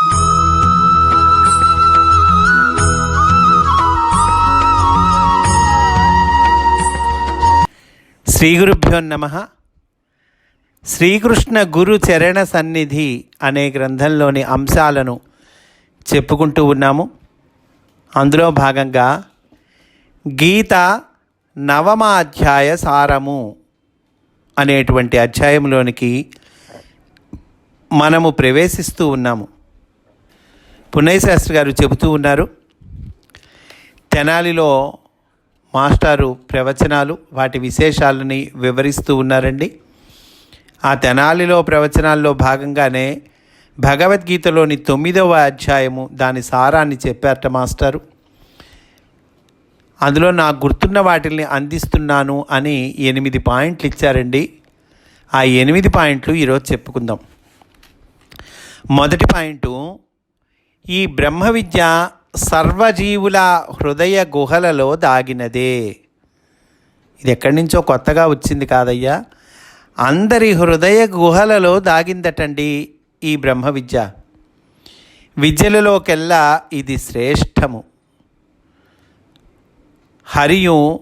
శ్రీ గురుభ్యో నమ. శ్రీకృష్ణ గురు చరణ సన్నిధి అనే గ్రంథంలోని అంశాలను చెప్పుకుంటూ ఉన్నాము. అందులో భాగంగా గీత నవమ అధ్యాయ సారము అనేటువంటి అధ్యాయంలోనికి మనము ప్రవేశిస్తూ ఉన్నాము. పున్నయ్య శాస్త్రి గారు చెబుతూ ఉన్నారు తెనాలిలో మాస్టారు ప్రవచనాలు వాటి విశేషాలని వివరిస్తూ ఉన్నారండి. ఆ తెనాలిలో ప్రవచనాల్లో భాగంగానే భగవద్గీతలోని తొమ్మిదవ అధ్యాయము దాని సారాన్ని చెప్పారట మాస్టారు. అందులో నాకు గుర్తున్న వాటిని అందిస్తున్నాను అని ఎనిమిది పాయింట్లు ఇచ్చారండి. ఆ ఎనిమిది పాయింట్లు ఈరోజు చెప్పుకుందాం. మొదటి పాయింటు ఈ బ్రహ్మ విద్య సర్వజీవుల హృదయ గుహలలో దాగినదే. ఇది ఎక్కడి నుంచో కొత్తగా వచ్చింది కాదయ్యా. అందరి హృదయ గుహలలో దాగిందటండి ఈ బ్రహ్మ విద్య విద్యలలోకెల్లా ఇది శ్రేష్టము. హరియు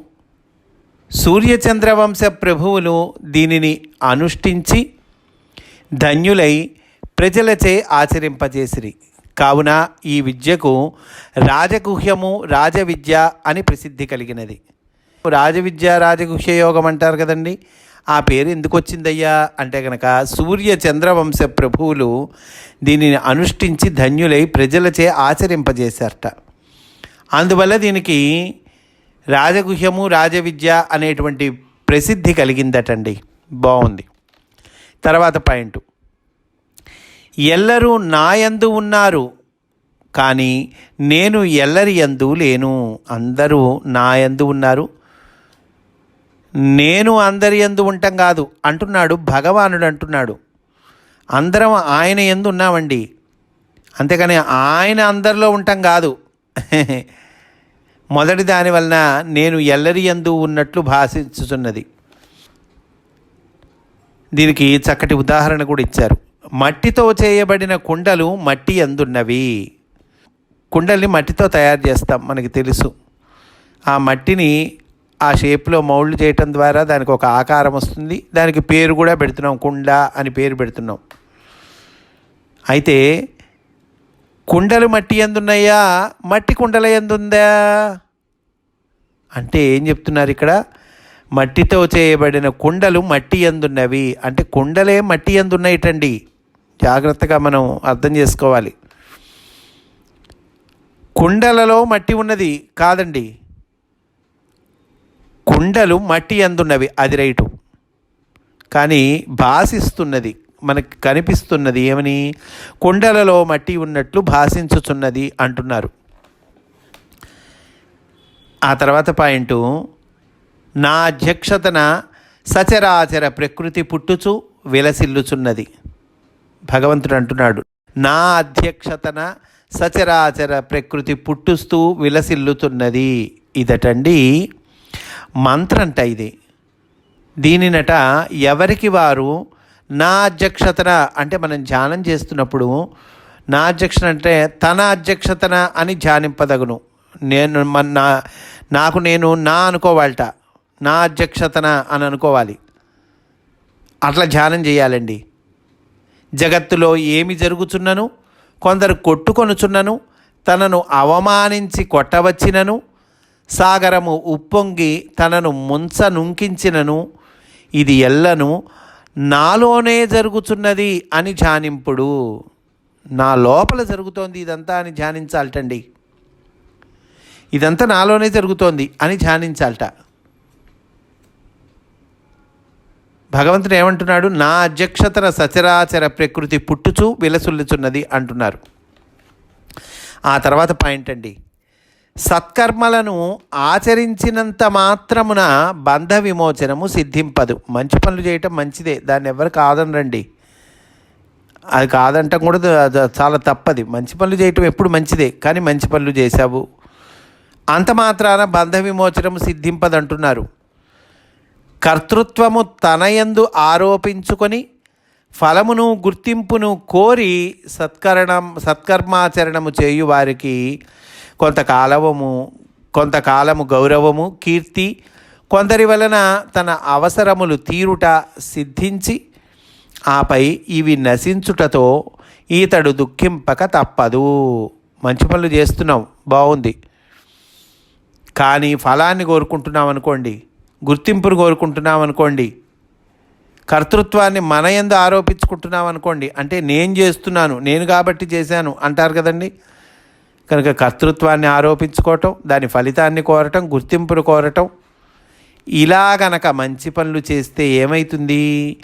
సూర్యచంద్రవంశ ప్రభువులు దీనిని అనుష్ఠించి ధన్యులై ప్రజలచే ఆచరింపజేసిరి. కావున ఈ విద్యకు రాజగుహ్యము రాజవిద్య అని ప్రసిద్ధి కలిగినది. రాజవిద్య రాజగుహ్య యోగం అంటారు కదండి. ఆ పేరు ఎందుకు వచ్చిందయ్యా? అంటే కనుక సూర్య చంద్రవంశ ప్రభువులు దీనిని అనుష్ఠించి ధన్యులై ప్రజలచే ఆచరింపజేశారట. అందువల్ల దీనికి రాజగుహ్యము రాజవిద్య అనేటువంటి ప్రసిద్ధి కలిగిందటండి. బాగుంది తర్వాత పాయింట్. ఎల్లరూ నాయందు ఉన్నారు కానీ నేను ఎల్లరి యందు లేను. అందరూ నాయందు ఉన్నారు. నేను అందరి ఎందు ఉంటాం కాదు అంటున్నాడు భగవానుడు అంటున్నాడు. అందరం ఆయన ఎందు ఉన్నామండి. అంతేకాని ఆయన అందరిలో ఉంటాం కాదు. మొదటి దాని వలన నేను ఎల్లరి ఎందు ఉన్నట్లు భాషించుతున్నది దీనికి చక్కటి ఉదాహరణ కూడా ఇచ్చారు. మట్టితో చేయబడిన కుండలు మట్టి అందున్నవి. కుండల్ని మట్టితో తయారు చేస్తాం మనకి తెలుసు. ఆ మట్టిని ఆ షేప్లో మౌల్డ్ చేయటం ద్వారా దానికి ఒక ఆకారం వస్తుంది. దానికి పేరు కూడా పెడుతున్నాం కుండ అని పేరు పెడుతున్నాం. అయితే కుండలు మట్టి ఎందున్నాయా మట్టి కుండల ఎందుందా? అంటే ఏం చెప్తున్నారు ఇక్కడ? మట్టితో చేయబడిన కుండలు మట్టి ఎందున్నవి. అంటే కుండలే మట్టి ఎందున్నాయిటండి. జాగ్రత్తగా మనం అర్థం చేసుకోవాలి. కుండలలో మట్టి ఉన్నది కాదండి. కుండలు మట్టి అందున్నవి అది రైటు. కానీ భాషిస్తున్నది మనకి కనిపిస్తున్నది ఏమని? కుండలలో మట్టి ఉన్నట్లు భాషించుచున్నది అంటున్నారు. ఆ తర్వాత పాయింట్ నా అధ్యక్షతన సచరాచర ప్రకృతి పుట్టుచు విలసిల్లుచున్నది. భగవంతుడు అంటున్నాడు నా అధ్యక్షతన సచరాచర ప్రకృతి పుట్టుస్తూ విలసిల్లుతున్నది ఇదటండి మంత్రంట ఇది. దీనినట ఎవరికి వారు నా అధ్యక్షతన అంటే మనం ధ్యానం చేస్తున్నప్పుడు నా అధ్యక్షత అంటే తన అధ్యక్షతన అని ధ్యానింపదగును. నేను నా నాకు నేను నా అనుకోవాలట నా అధ్యక్షతన అని అనుకోవాలి. అట్లా ధ్యానం చేయాలండి. జగత్తులో ఏమి జరుగుచున్నను? కొందరు కొట్టుకొనుచున్నను తనను అవమానించి కొట్టవచ్చినను సాగరము ఉప్పొంగి తనను ముంచ నుంకించినను ఇది ఎల్లను నాలోనే జరుగుతున్నది అని ధ్యానింపుడు. నా లోపల జరుగుతోంది ఇదంతా అని ధ్యానించాలటండి. ఇదంతా నాలోనే జరుగుతోంది అని ధ్యానించాలట. భగవంతుడు ఏమంటున్నాడు? నా అధ్యక్షతన సచరాచర ప్రకృతి పుట్టుచు విలసుల్లుచున్నది అంటున్నారు. ఆ తర్వాత పాయింట్ అండి. సత్కర్మలను ఆచరించినంత మాత్రమున బంధ విమోచనము సిద్ధింపదు. మంచి పనులు చేయటం మంచిదే. దాన్ని ఎవరు కాదనరండి. అది కాదంటం కూడా చాలా తప్పది. మంచి పనులు చేయటం ఎప్పుడు మంచిదే. కానీ మంచి పనులు చేశావు. అంత మాత్రాన బంధ విమోచనము సిద్ధింపదంటున్నారు. కర్తృత్వము తనయందు ఆరోపించుకొని ఫలమును గుర్తింపును కోరి సత్కరణం సత్కర్మాచరణము చేయు వారికి కొంతకాలము కొంతకాలము గౌరవము కీర్తి కొందరి వలన తన అవసరములు తీరుట సిద్ధించి ఆపై ఇవి నశించుటతో ఈతడు దుఃఖింపక తప్పదు. మంచి పనులు చేస్తున్నాం బాగుంది కానీ ఫలాన్ని కోరుకుంటున్నాం అనుకోండి గుర్తింపును కోరుకుంటున్నాం అనుకోండి కర్తృత్వాన్ని మన ఎందు ఆరోపించుకుంటున్నాం అనుకోండి అంటే నేను చేస్తున్నాను నేను కాబట్టి చేశాను అంటారు కదండి. కనుక కర్తృత్వాన్ని ఆరోపించుకోవటం దాని ఫలితాన్ని కోరటం గుర్తింపును కోరటం ఇలా గనక మంచి పనులు చేస్తే ఏమవుతుంది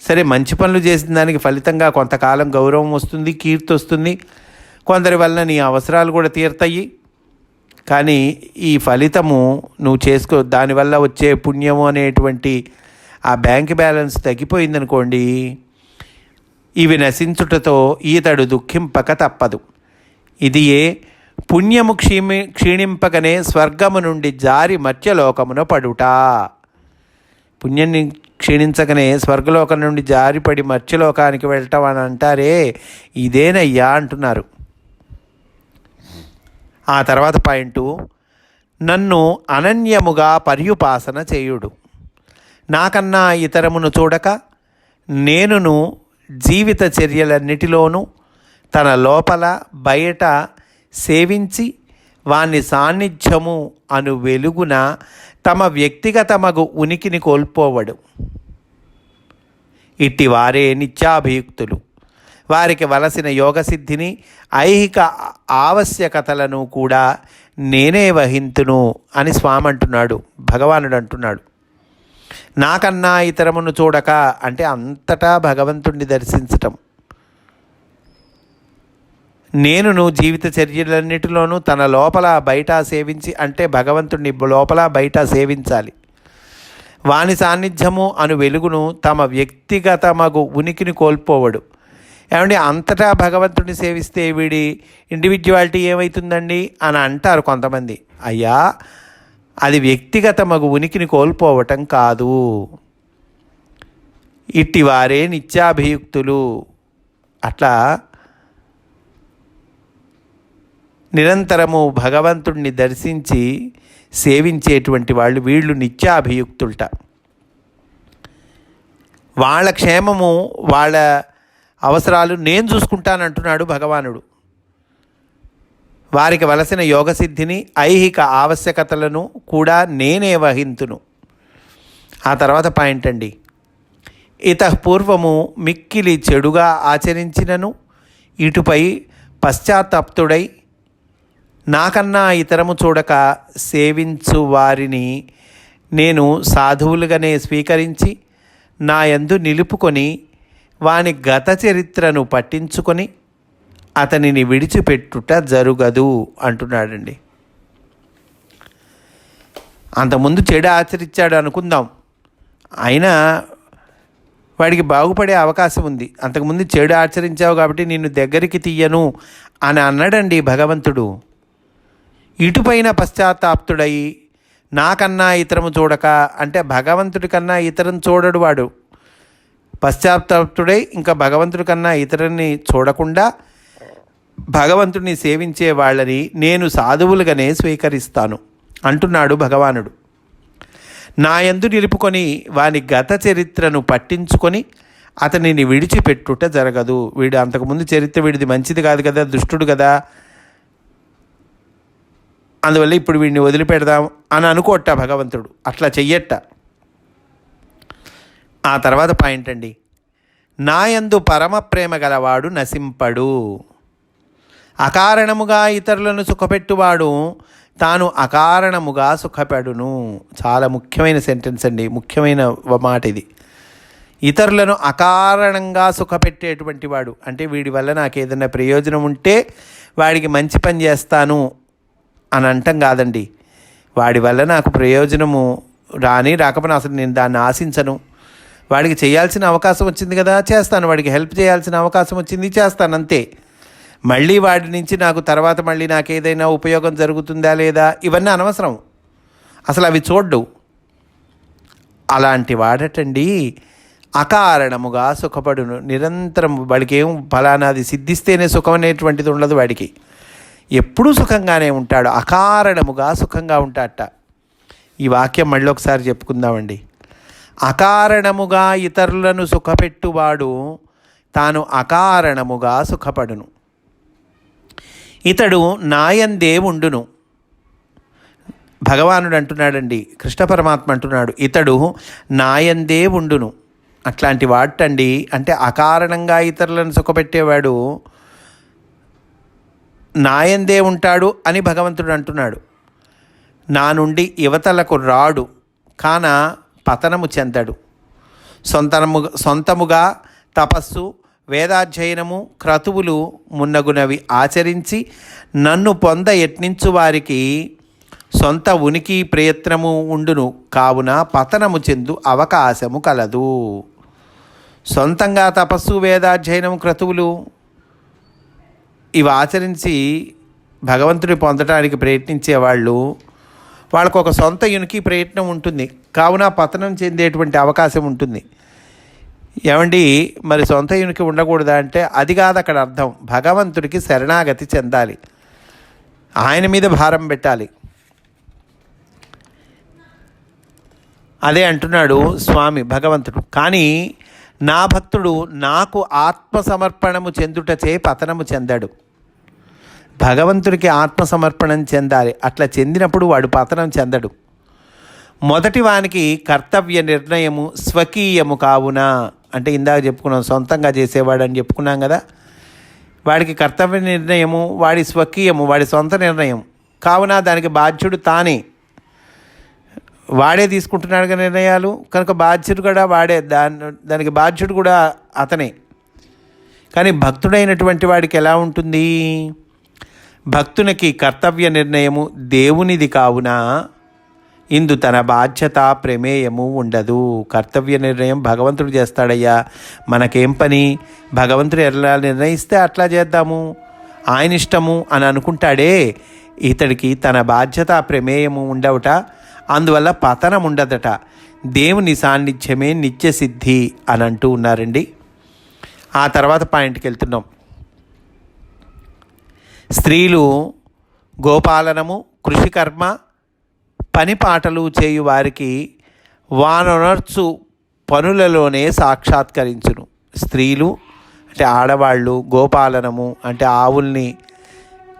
సరే మంచి పనులు చేసిన దానికి ఫలితంగా కొంతకాలం గౌరవం వస్తుంది కీర్తి వస్తుంది. కొందరి వలన నీ అవసరాలు కూడా తీరుతాయి. కానీ ఈ ఫలితము నువ్వు చేసుకో దానివల్ల వచ్చే పుణ్యము అనేటువంటి ఆ బ్యాంక్ బ్యాలెన్స్ తగ్గిపోయిందనుకోండి ఇవి నశించుటతో ఈతడు దుఃఖింపక తప్పదు. ఇది ఏ పుణ్యము క్షీమి క్షీణింపకనే స్వర్గము నుండి జారి మత్స్యలోకమున పడుట. పుణ్యాన్ని క్షీణించకనే స్వర్గలోకం నుండి జారిపడి మత్స్యలోకానికి వెళ్ళటం అని అంటారే ఇదేనయ్యా అంటున్నారు. ఆ తర్వాత పాయింటు నన్ను అనన్యముగా పర్యుపాసన చేయుడు. నాకన్నా ఇతరమును చూడక నేనును జీవిత చర్యలన్నిటిలోనూ తన లోపల బయట సేవించి వాని సాన్నిధ్యము అను వెలుగున తమ వ్యక్తిగతమగు ఉనికిని కోల్పోవడు. ఇట్టి వారే నిత్యాభియుక్తులు. వారికి వలసిన యోగసిద్ధిని ఐహిక ఆవశ్యకతలను కూడా నేనే వహింతును అని స్వామి అంటున్నాడు భగవానుడు అంటున్నాడు నాకన్నా ఇతరమును చూడక అంటే అంతటా భగవంతుణ్ణి దర్శించటం. నేనును జీవిత చర్యలన్నిటిలోనూ తన లోపల బయట సేవించి అంటే భగవంతుణ్ణి లోపల బయట సేవించాలి. వాని సాన్నిధ్యము అను వెలుగును తమ వ్యక్తిగతమగు ఉనికిని కోల్పోవడు. ఏమండి అంతటా భగవంతుడిని సేవిస్తే వీడి ఇండివిజువాలిటీ ఏమవుతుందండి అని అంటారు కొంతమంది. అయ్యా అది వ్యక్తిగత మగు ఉనికిని కోల్పోవటం కాదు. ఇట్టివారే నిత్యాభియుక్తులు. అట్లా నిరంతరము భగవంతుణ్ణి దర్శించి సేవించేటువంటి వాళ్ళు వీళ్ళు నిత్యాభియుక్తులట. వాళ్ళ క్షేమము వాళ్ళ అవసరాలు నేను చూసుకుంటానంటున్నాడు భగవానుడు. వారికి వలసిన యోగసిద్ధిని ఐహిక ఆవశ్యకతలను కూడా నేనే వహింతును. ఆ తర్వాత పాయింట్ అండి. ఇతపూర్వము మిక్కిలి చెడుగా ఆచరించినను ఇటుపై పశ్చాత్తాప్తుడై నాకన్నా ఇతరము చూడక సేవించు వారిని నేను సాధువులుగానే స్వీకరించి నా యందు నిలుపుకొని వాని గత చరిత్రను పట్టించుకొని అతనిని విడిచిపెట్టుట జరుగదు అంటున్నాడండి. అంతకుముందు చెడు ఆచరించాడు అనుకుందాం. అయినా వాడికి బాగుపడే అవకాశం ఉంది. అంతకుముందు చెడు ఆచరించావు కాబట్టి నిన్ను దగ్గరికి తీయను అని అన్నాడండి భగవంతుడు. ఇటుపైన పశ్చాత్తాప్తుడై నాకన్నా ఇతరము చూడక అంటే భగవంతుడి కన్నా ఇతరం చూడడు వాడు. పశ్చాత్తాప్తుడై ఇంకా భగవంతుడి కన్నా ఇతరుని చూడకుండా భగవంతుడిని సేవించే వాళ్ళని నేను సాధువులుగానే స్వీకరిస్తాను అంటున్నాడు భగవానుడు. నా యందు నిలుపుకొని వాని గత చరిత్రను పట్టించుకొని అతనిని విడిచిపెట్టుట జరగదు. వీడు అంతకుముందు చరిత్ర వీడిది మంచిది కాదు కదా దుష్టుడు కదా. అందువల్ల ఇప్పుడు వీడిని వదిలిపెడదాం అని అనుకోట భగవంతుడు. అట్లా చెయ్యట్ట ఆ తర్వాత పాయింట్ అండి. నాయందు పరమ ప్రేమ గలవాడు నశింపడు. అకారణముగా ఇతరులను సుఖపెట్టువాడు తాను అకారణముగా సుఖపెడును. చాలా ముఖ్యమైన సెంటెన్స్ అండి. ముఖ్యమైన మాట ఇది. ఇతరులను అకారణంగా సుఖపెట్టేటువంటి వాడు. అంటే వీడి వల్ల నాకు ఏదైనా ప్రయోజనం ఉంటే వాడికి మంచి పని చేస్తాను అని అంటాం కాదండి. వాడి వల్ల నాకు ప్రయోజనము రాని రాకపోయినా అసలు నేను దాన్ని ఆశించను. వాడికి చేయాల్సిన అవకాశం వచ్చింది కదా చేస్తాను. వాడికి హెల్ప్ చేయాల్సిన అవకాశం వచ్చింది చేస్తాను అంతే. మళ్ళీ వాడి నుంచి నాకు తర్వాత మళ్ళీ నాకు ఏదైనా ఉపయోగం జరుగుతుందా లేదా ఇవన్నీ అనవసరం. అసలు అవి చూడ్డు. అలాంటి వాడటండి అకారణముగా సుఖపడును. నిరంతరం వాడికి ఏం ఫలానాది సిద్ధిస్తేనే సుఖం అనేటువంటిది ఉండదు వాడికి. ఎప్పుడూ సుఖంగానే ఉంటాడు. అకారణముగా సుఖంగా ఉంటాడట. ఈ వాక్యం మళ్ళీ ఒకసారి చెప్పుకుందామండి. అకారణముగా ఇతరులను సుఖపెట్టువాడు తాను అకారణముగా సుఖపడును. ఇతడు నాయందే ఉండును. భగవానుడు అంటున్నాడండి కృష్ణ పరమాత్మ అంటున్నాడు ఇతడు నాయందే ఉండును. అట్లాంటి వాటండి అంటే అకారణంగా ఇతరులను సుఖపెట్టేవాడు నాయందే ఉంటాడు అని భగవంతుడు అంటున్నాడు. నా నుండి యువతలకు రాడు. కాన పతనము చెందడు. సొంతము సొంతముగా తపస్సు వేదాధ్యయనము క్రతువులు మున్నగునవి ఆచరించి నన్ను పొంద యత్నించు వారికి సొంత ఉనికి ప్రయత్నము ఉండును. కావున పతనము చెందు అవకాశము కలదు. సొంతంగా తపస్సు వేదాధ్యయనం క్రతువులు ఇవి ఆచరించి భగవంతుడి పొందడానికి ప్రయత్నించే వాళ్ళు వాళ్ళకు ఒక సొంత యునికి ప్రయత్నం ఉంటుంది. కావున పతనం చెందేటువంటి అవకాశం ఉంటుంది. ఏమండి మరి సొంత యునికి ఉండకూడదా అంటే అది కాదు అక్కడ అర్థం. భగవంతుడికి శరణాగతి చెందాలి. ఆయన మీద భారం పెట్టాలి. అదే అంటున్నాడు స్వామి భగవంతుడు. కానీ నా భక్తుడు నాకు ఆత్మసమర్పణము చెందుటచే పతనము చెందాడు. భగవంతుడికి ఆత్మసమర్పణం చెందాలి. అట్లా చెందినప్పుడు వాడు పతనం చెందడు. మొదటి వానికి కర్తవ్య నిర్ణయము స్వకీయము కావున. అంటే ఇందాక చెప్పుకున్నాం సొంతంగా చేసేవాడు అని చెప్పుకున్నాం కదా. వాడికి కర్తవ్య నిర్ణయము వాడి స్వకీయము వాడి సొంత నిర్ణయం. కావున దానికి బాధ్యుడు తానే. వాడే తీసుకుంటున్నాడు నిర్ణయాలు. కనుక బాధ్యుడు కూడా వాడే దాని దానికి బాధ్యుడు కూడా అతనే. కానీ భక్తుడైనటువంటి వాడికి ఎలా ఉంటుంది? భక్తునికి కర్తవ్య నిర్ణయము దేవునిది కావున? ఇందు తన బాధ్యత ప్రమేయము ఉండదు. కర్తవ్య నిర్ణయం భగవంతుడు చేస్తాడయ్యా. మనకేం పని? భగవంతుడు ఎలా నిర్ణయిస్తే అట్లా చేద్దాము. ఆయన ఇష్టము అని అనుకుంటాడే. ఇతడికి తన బాధ్యత ప్రమేయము ఉండవుట అందువల్ల పతనం ఉండదట. దేవుని సాన్నిధ్యమే నిత్య సిద్ధి అని అంటూ ఉన్నారండి. ఆ తర్వాత పాయింట్కి వెళ్తున్నాం. స్త్రీలు గోపాలనము కృషికర్మ పని పాటలు చేయు వారికి వానొనర్చు పనులలోనే సాక్షాత్కరించును. స్త్రీలు అంటే ఆడవాళ్ళు గోపాలనము అంటే ఆవుల్ని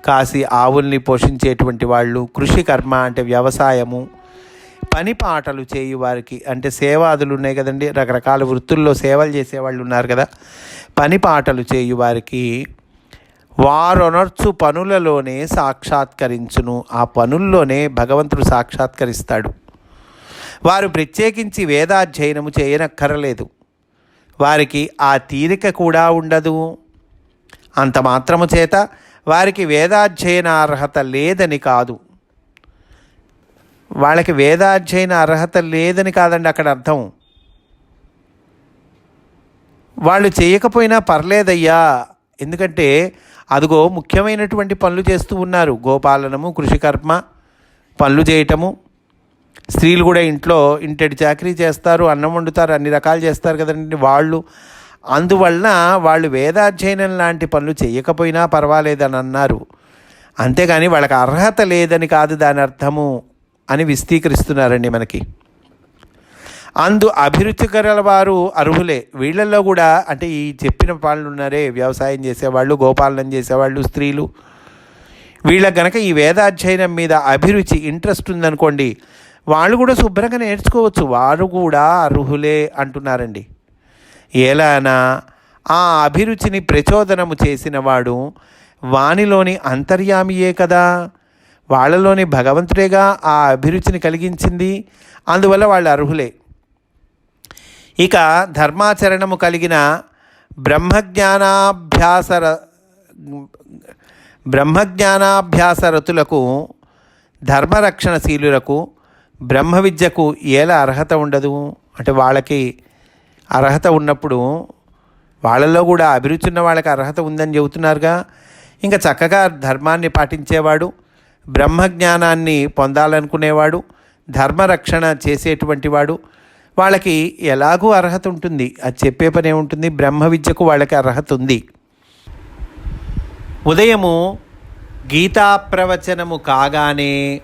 కాసి ఆవుల్ని పోషించేటువంటి వాళ్ళు కృషి కర్మ అంటే వ్యవసాయము పని పాటలు చేయు వారికి అంటే సేవాదులు ఉన్నాయి కదండి రకరకాల వృత్తుల్లో సేవలు చేసేవాళ్ళు ఉన్నారు కదా పని పాటలు చేయు వారికి వారొనర్చు పనులలోనే సాక్షాత్కరించును. ఆ పనుల్లోనే భగవంతుడు సాక్షాత్కరిస్తాడు. వారు ప్రత్యేకించి వేదాధ్యయనము చేయనక్కరలేదు. వారికి ఆ తీరిక కూడా ఉండదు. అంత మాత్రము చేత వారికి వేదాధ్యయన అర్హత లేదని కాదు. వాళ్ళకి వేదాధ్యయన అర్హత లేదని కాదండి అక్కడ అర్థం. వాళ్ళు చేయకపోయినా పర్లేదయ్యా. ఎందుకంటే అదిగో ముఖ్యమైనటువంటి పనులు చేస్తూ ఉన్నారు. గోపాలనము కృషికర్మ పనులు చేయటము. స్త్రీలు కూడా ఇంట్లో ఇంటటి చాకరీ చేస్తారు అన్నం వండుతారు అన్ని రకాలు చేస్తారు కదండి వాళ్ళు. అందువలన వాళ్ళు వేదాధ్యయనం లాంటి పనులు చేయకపోయినా పర్వాలేదని అన్నారు. అంతేగాని వాళ్ళకి అర్హత లేదని కాదు దాని అర్థము అని విస్తీకరిస్తున్నారండి మనకి. అందు అభిరుచి గల వారు అర్హులే. వీళ్ళల్లో కూడా అంటే ఈ చెప్పిన వాళ్ళు ఉన్నారే వ్యవసాయం చేసేవాళ్ళు గోపాలనం చేసేవాళ్ళు స్త్రీలు. వీళ్ళ గనక ఈ వేదాధ్యయనం మీద అభిరుచి ఇంట్రెస్ట్ ఉందనుకోండి వాళ్ళు కూడా శుభ్రంగా నేర్చుకోవచ్చు. వారు కూడా అర్హులే అంటున్నారండి. ఎలానా ఆ అభిరుచిని ప్రచోదనము చేసిన వాడు వానిలోని అంతర్యామియే కదా. వాళ్ళలోని భగవంతుడేగా ఆ అభిరుచిని కలిగించింది. అందువల్ల వాళ్ళు అర్హులే. ఇక ధర్మాచరణము కలిగిన బ్రహ్మజ్ఞానాభ్యాసర బ్రహ్మజ్ఞానాభ్యాసరతులకు ధర్మరక్షణశీలులకు బ్రహ్మ విద్యకు ఎలా అర్హత ఉండదు. అంటే వాళ్ళకి అర్హత ఉన్నప్పుడు వాళ్ళలో కూడా అభిరుచి ఉన్న వాళ్ళకి అర్హత ఉందని చెబుతున్నారుగా. ఇంకా చక్కగా ధర్మాన్ని పాటించేవాడు బ్రహ్మజ్ఞానాన్ని పొందాలనుకునేవాడు ధర్మరక్షణ చేసేటువంటి వాడు వాళ్ళకి ఎలాగూ అర్హత ఉంటుంది. అది చెప్పే పని ఏముంటుంది? బ్రహ్మ విద్యకు వాళ్ళకి అర్హత ఉంది. ఉదయము గీతా ప్రవచనము కాగానే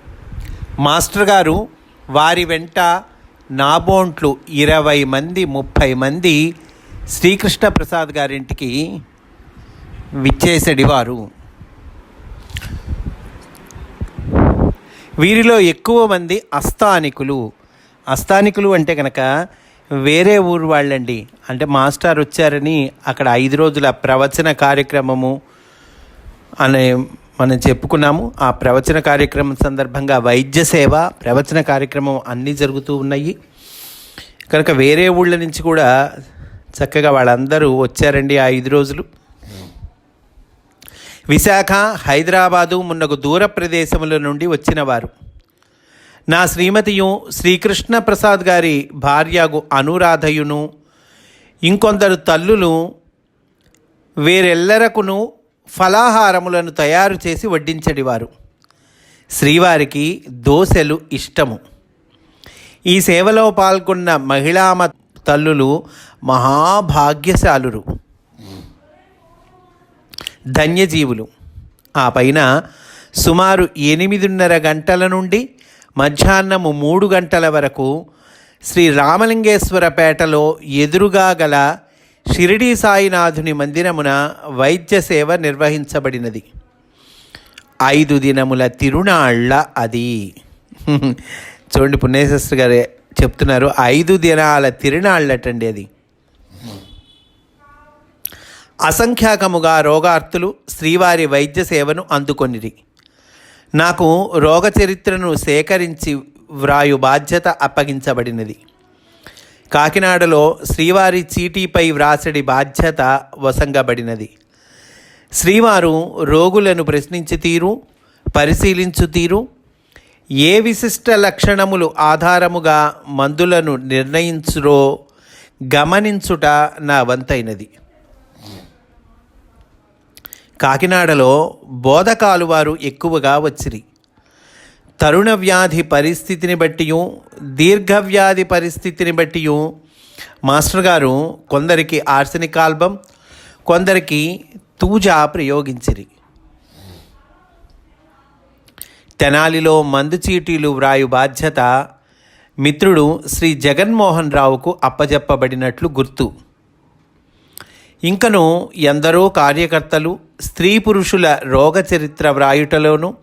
మాస్టర్ గారు వారి వెంట నాబోంట్లు ఇరవై మంది ముప్పై మంది శ్రీకృష్ణ ప్రసాద్ గారింటికి విచ్చేసడి వారు. వీరిలో ఎక్కువ మంది అస్థానికులు. అస్థానికులు అంటే కనుక వేరే ఊరు వాళ్ళండి. అంటే మాస్టర్ వచ్చారని అక్కడ ఐదు రోజుల ప్రవచన కార్యక్రమము అనే మనం చెప్పుకున్నాము. ఆ ప్రవచన కార్యక్రమం సందర్భంగా వైద్య సేవ ప్రవచన కార్యక్రమం అన్నీ జరుగుతూ ఉన్నాయి. కనుక వేరే ఊళ్ళ నుంచి కూడా చక్కగా వాళ్ళందరూ వచ్చారండి ఆ ఐదు రోజులు. విశాఖ హైదరాబాదు మున్నగు దూర ప్రదేశముల నుండి వచ్చిన వారు. నా శ్రీమతియు శ్రీకృష్ణ ప్రసాద్ గారి భార్యగు అనురాధయును ఇంకొందరు తల్లులు వేరెల్లరకును ఫలాహారములను తయారు చేసి వడ్డించడివారు శ్రీవారికి దోశలు ఇష్టము. ఈ సేవలో పాల్గొన్న మహిళామ తల్లులు మహాభాగ్యశాలురు. ధన్యజీవులు. ఆ పైన సుమారు ఎనిమిదిన్నర గంటల నుండి మధ్యాహ్నము మూడు గంటల వరకు శ్రీ రామలింగేశ్వరపేటలో ఎదురుగా గల షిరిడీ సాయినాథుని మందిరమున వైద్య సేవ నిర్వహించబడినది. ఐదు దినముల తిరునాళ్ళ అది. చూడండి పుణ్యశాస్త్రి గారే చెప్తున్నారు ఐదు దినాల తిరునాళ్ళటండి అది. అసంఖ్యాకముగా రోగార్తులు శ్రీవారి వైద్య సేవను అందుకొనిరి. నాకు రోగ చరిత్రను సేకరించి వ్రాయు బాధ్యత అప్పగించబడినది. కాకినాడలో శ్రీవారి చీటీపై వ్రాసడి బాధ్యత వసంగబడినది. శ్రీవారు రోగులను ప్రశ్నించి తీరు పరిశీలించు తీరు ఏ విశిష్ట లక్షణములు ఆధారముగా మందులను నిర్ణయించురో గమనించుట నా వంతైనది. కాకినాడలో బోధకాలు వారు ఎక్కువగా వచ్చిరి. తరుణ వ్యాధి పరిస్థితిని బట్టి దీర్ఘవ్యాధి పరిస్థితిని బట్టి మాస్టర్ గారు కొందరికి ఆర్సెనిక్ ఆల్బం కొందరికి తూజా ప్రయోగించిరి. తెనాలిలో మందు చీటీలు వ్రాయు బాధ్యత మిత్రుడు శ్రీ జగన్మోహన్ రావుకు అప్పజెప్పబడినట్లు గుర్తు. ఇంకను ఎందరో కార్యకర్తలు స్త్రీ పురుషుల రోగ చరిత్ర వ్రాయుటలోను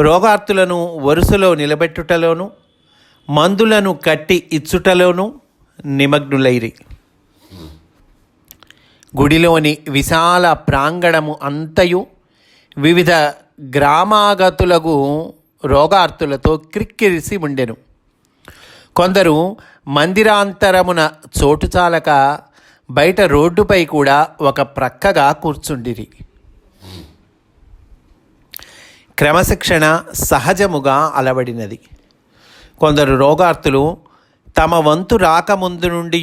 రోగార్తులను వరుసలో నిలబెట్టుటలోను మందులను కట్టి ఇచ్చుటలోను నిమగ్నులైరి. గుడిలోని విశాల ప్రాంగణము అంతయు వివిధ గ్రామాగతులకు రోగార్తులతో క్రిక్కిరిసి ఉండెను. కొందరు మందిరాంతరమున చోటు చాలక బయట రోడ్డుపై కూడా ఒక ప్రక్కగా కూర్చుండిరి. క్రమశిక్షణ సహజముగా అలవడినది. కొందరు రోగార్తులు తమ వంతు రాకముందు నుండి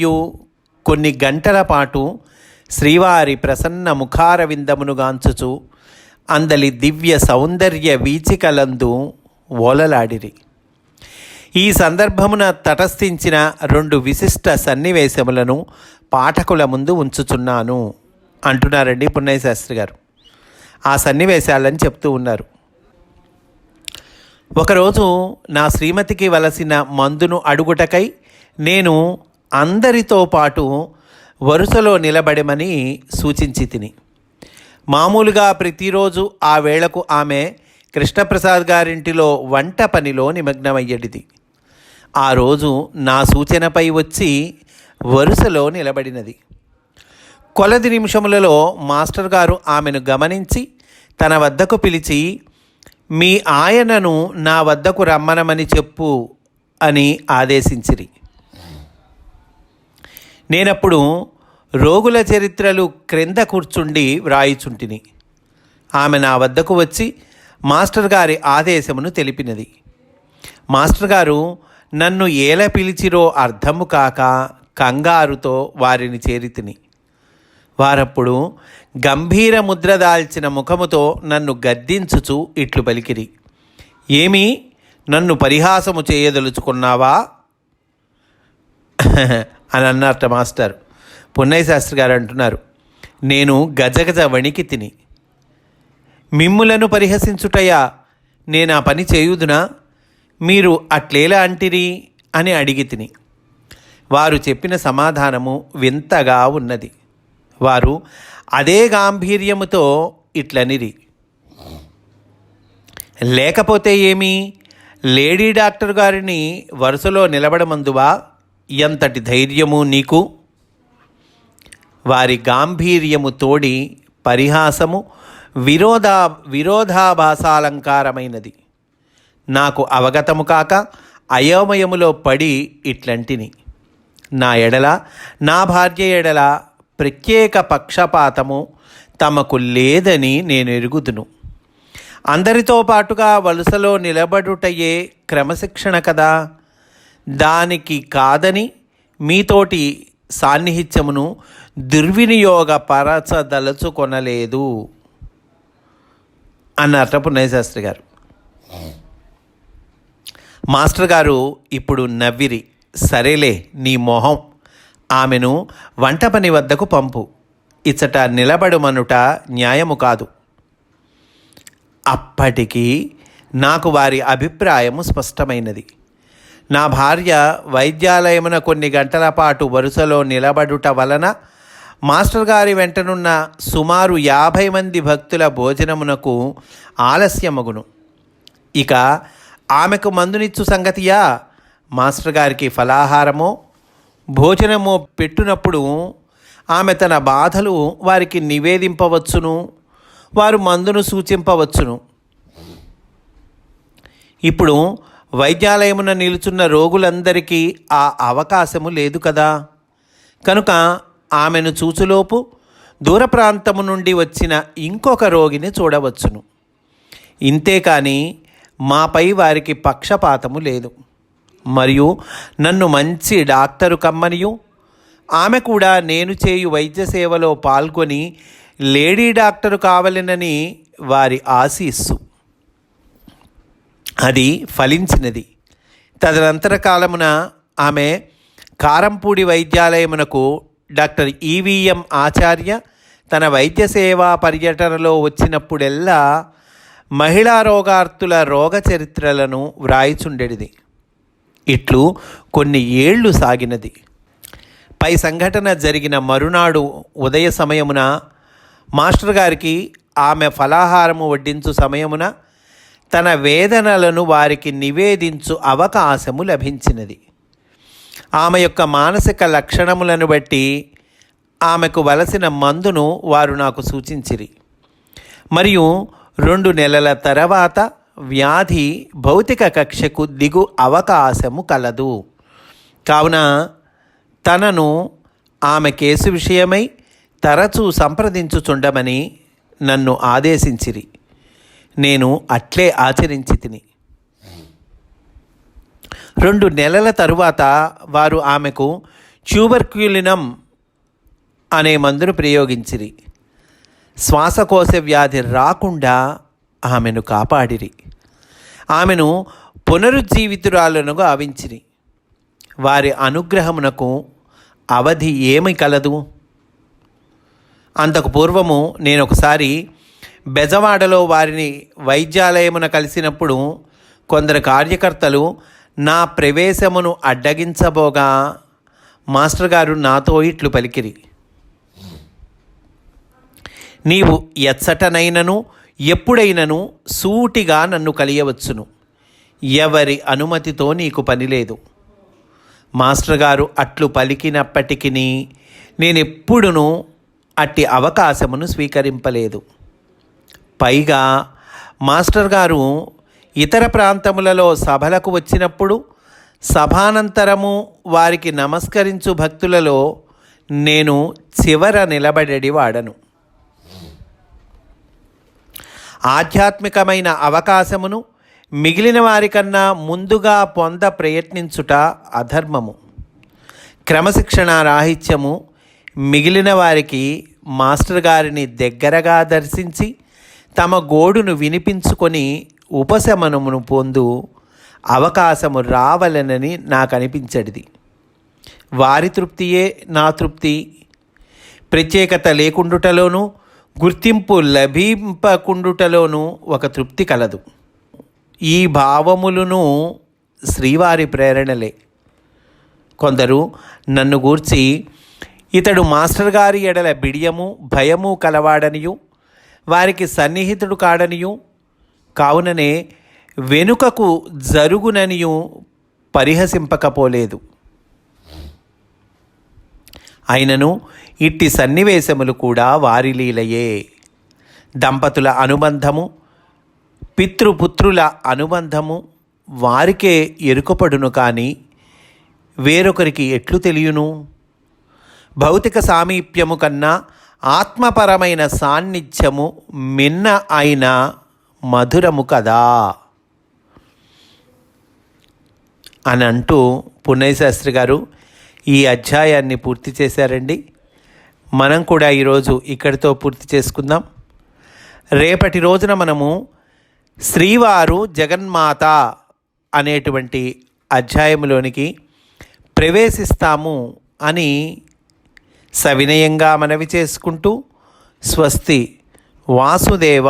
కొన్ని గంటల పాటు శ్రీవారి ప్రసన్న ముఖార విందమునుగాంచుచు అందలి దివ్య సౌందర్య వీచికలందు ఓలలాడిరి. ఈ సందర్భమున తటస్థించిన రెండు విశిష్ట సన్నివేశములను పాఠకుల ముందు ఉంచుచున్నాను అంటున్నారండి పున్నయ్య శాస్త్రి గారు. ఆ సన్నివేశాలని చెప్తూ ఉన్నారు. ఒకరోజు నా శ్రీమతికి వలసిన మందును అడుగుటకై నేను అందరితో పాటు వరుసలో నిలబడమని సూచించి తిని. మామూలుగా ప్రతిరోజు ఆ వేళకు ఆమె కృష్ణప్రసాద్ గారింటిలో వంట పనిలో నిమగ్నమయ్యేటిది ఆ రోజు నా సూచనపై వచ్చి వరుసలో నిలబడినది. కొలది నిమిషములలో మాస్టర్ గారు ఆమెను గమనించి తన వద్దకు పిలిచి మీ ఆయనను నా వద్దకు రమ్మనమని చెప్పు అని ఆదేశించిరి. నేనప్పుడు రోగుల చరిత్రలు క్రింద కూర్చుండి వ్రాయిచుంటిని. ఆమె నా వద్దకు వచ్చి మాస్టర్ గారి ఆదేశమును తెలిపినది. మాస్టర్ గారు నన్ను ఏల పిలిచిరో అర్థము కాక కంగారుతో వారిని చేరితిని వారప్పుడు గంభీర ముద్ర దాల్చిన ముఖముతో నన్ను గద్దించుచు ఇట్లు పలికిరి. ఏమి? నన్ను పరిహాసము చేయదలుచుకున్నావా? అని అన్నారట మాస్టర్. పున్నయ్య శాస్త్రి గారు అంటున్నారు. నేను గజగజ వణికి తిని. మిమ్ములను పరిహసించుటయా? నేను ఆ పని చేయుదునా? మీరు అట్లేలా అంటిరి? అని అడిగి తిని. వారు చెప్పిన సమాధానము వింతగా ఉన్నది. వారు అదే గాంభీర్యముతో ఇట్లనిరి. లేకపోతే ఏమి? లేడీ డాక్టర్ గారిని వరుసలో నిలబడమందువా? ఎంతటి ధైర్యము నీకు? వారి గాంభీర్యము తోడి పరిహాసము విరోధా విరోధాభాసాలంకారమైనది. నాకు అవగతము కాక అయోమయములో పడి ఇట్లంటిని. నా ఎడల నా భార్య ఎడల ప్రత్యేక పక్షపాతము తమకు లేదని నేను ఎరుగుదును. అందరితో పాటుగా వలసలో నిలబడుటయే క్రమశిక్షణ కదా. దానికి కాదని మీతోటి సాన్నిహిత్యమును దుర్వినియోగపరచదలుచుకొనలేదు. పరచదలుచుకొనలేదు పుణ్యశాస్త్రి గారు. మాస్టర్ గారు ఇప్పుడు నవ్విరి. సరేలే నీ మొహం. ఆమెను వంట పని వద్దకు పంపు. ఇచ్చట నిలబడుమనుట న్యాయము కాదు. అప్పటికీ నాకు వారి అభిప్రాయము స్పష్టమైనది. నా భార్య వైద్యాలయమున కొన్ని గంటల పాటు వరుసలో నిలబడుట వలన మాస్టర్ గారి వెంటనున్న సుమారు యాభై మంది భక్తుల భోజనమునకు ఆలస్యమగును. ఇక ఆమెకు మందునిచ్చు సంగతియా? మాస్టర్ గారికి ఫలాహారమో భోజనమో పెట్టునప్పుడు ఆమె తన బాధలు వారికి నివేదింపవచ్చును వారు మందును సూచింపవచ్చును. ఇప్పుడు వైద్యాలయమున నిలుచున్న రోగులందరికీ ఆ అవకాశము లేదు కదా. కనుక ఆమెను చూచులోపు దూర ప్రాంతము నుండి వచ్చిన ఇంకొక రోగిని చూడవచ్చును. ఇంతేకాని మాపై వారికి పక్షపాతము లేదు. మరియు నన్ను మంచి డాక్టరు కమ్మనియు. ఆమె కూడా నేను చేయు వైద్య సేవలో పాల్గొని లేడీ డాక్టరు కావలెనని వారి ఆశీస్సు. అది ఫలించినది. తదనంతర కాలమున ఆమె కారంపూడి వైద్యాలయమునకు డాక్టర్ ఈవీఎం ఆచార్య తన వైద్య సేవా పర్యటనలో వచ్చినప్పుడెల్లా మహిళా రోగార్తుల రోగ చరిత్రలను వ్రాయిచుండెడిది. ఇట్లు కొన్ని ఏళ్ళు సాగినది. పై సంఘటన జరిగిన మరునాడు ఉదయ సమయమున మాస్టర్ గారికి ఆమె ఫలాహారము వడ్డించు సమయమున తన వేదనలను వారికి నివేదించు అవకాశము లభించినది. ఆమె యొక్క మానసిక లక్షణములను బట్టి ఆమెకు వలసిన మందును వారు నాకు సూచించిరి. మరియు రెండు నెలల తర్వాత వ్యాధి భౌతిక కక్షకు దిగు అవకాశము కలదు. కావున తనను ఆమె కేసు విషయమై తరచూ సంప్రదించుచుండమని నన్ను ఆదేశించిరి. నేను అట్లే ఆచరించి తిని. రెండు నెలల తరువాత వారు ఆమెకు ట్యూబర్క్యులినం అనే మందును ప్రయోగించిరి. శ్వాసకోశ వ్యాధి రాకుండా ఆమెను కాపాడిరి. ఆమెను పునరుజ్జీవితురాలను గావించిరి వారి అనుగ్రహమునకు అవధి ఏమి కలదు? అంతకు పూర్వము నేను ఒకసారి బెజవాడలో వారిని వైద్యాలయమున కలిసినప్పుడు కొందరు కార్యకర్తలు నా ప్రవేశమును అడ్డగించబోగా మాస్టర్ గారు నాతో ఇట్లు పలికిరి. నీవు ఎచ్చటనైనను ఎప్పుడైనను సూటిగా నన్ను కలియవచ్చును. ఎవరి అనుమతితో నీకు పనిలేదు మాస్టర్ గారు అట్లు పలికినప్పటికీ నేనెప్పుడునూ అట్టి అవకాశమును స్వీకరింపలేదు. పైగా మాస్టర్ గారు ఇతర ప్రాంతములలో సభలకు వచ్చినప్పుడు సభానంతరము వారికి నమస్కరించు భక్తులలో నేను చివర నిలబడేది వాడను ఆధ్యాత్మికమైన అవకాశమును మిగిలిన వారికన్నా ముందుగా పొంద ప్రయత్నించుట అధర్మము. క్రమశిక్షణ రాహిత్యము మిగిలిన వారికి మాస్టర్ గారిని దగ్గరగా దర్శించి తమ గోడును వినిపించుకొని ఉపశమనమును పొందు అవకాశము రావలనని నాకు అనిపించడిది వారి తృప్తియే నా తృప్తి. ప్రత్యేకత లేకుండుటలోనూ గుర్తింపు లభింపకుండుటలోనూ ఒక తృప్తి కలదు. ఈ భావములను శ్రీవారి ప్రేరణలే. కొందరు నన్ను గూర్చి ఇతడు మాస్టర్ గారి ఎడల బిడియము భయము కలవాడనియు వారికి సన్నిహితుడు కాడనియు కావుననే వెనుకకు జరుగుననియు పరిహసింపకపోలేదు. అయినను ఇట్టి సన్నివేశములు కూడా వారి లీలయే. దంపతుల అనుబంధము పితృపుత్రుల అనుబంధము వారికే ఎరుకపడును కానీ వేరొకరికి ఎట్లు తెలియను? భౌతిక సామీప్యము కన్నా ఆత్మపరమైన సాన్నిధ్యము మిన్న అయిన మధురము కదా? అని అంటూ పున్నయ్య శాస్త్రి గారు ఈ అధ్యాయాన్ని పూర్తి చేశారండి. మనం కూడా ఈరోజు ఇక్కడితో పూర్తి చేసుకుందాం. రేపటి రోజున మనము శ్రీవారు జగన్మాత అనేటువంటి అధ్యాయంలోనికి ప్రవేశిస్తాము అని సవినయంగా మనవి చేసుకుంటూ స్వస్తి వాసుదేవ.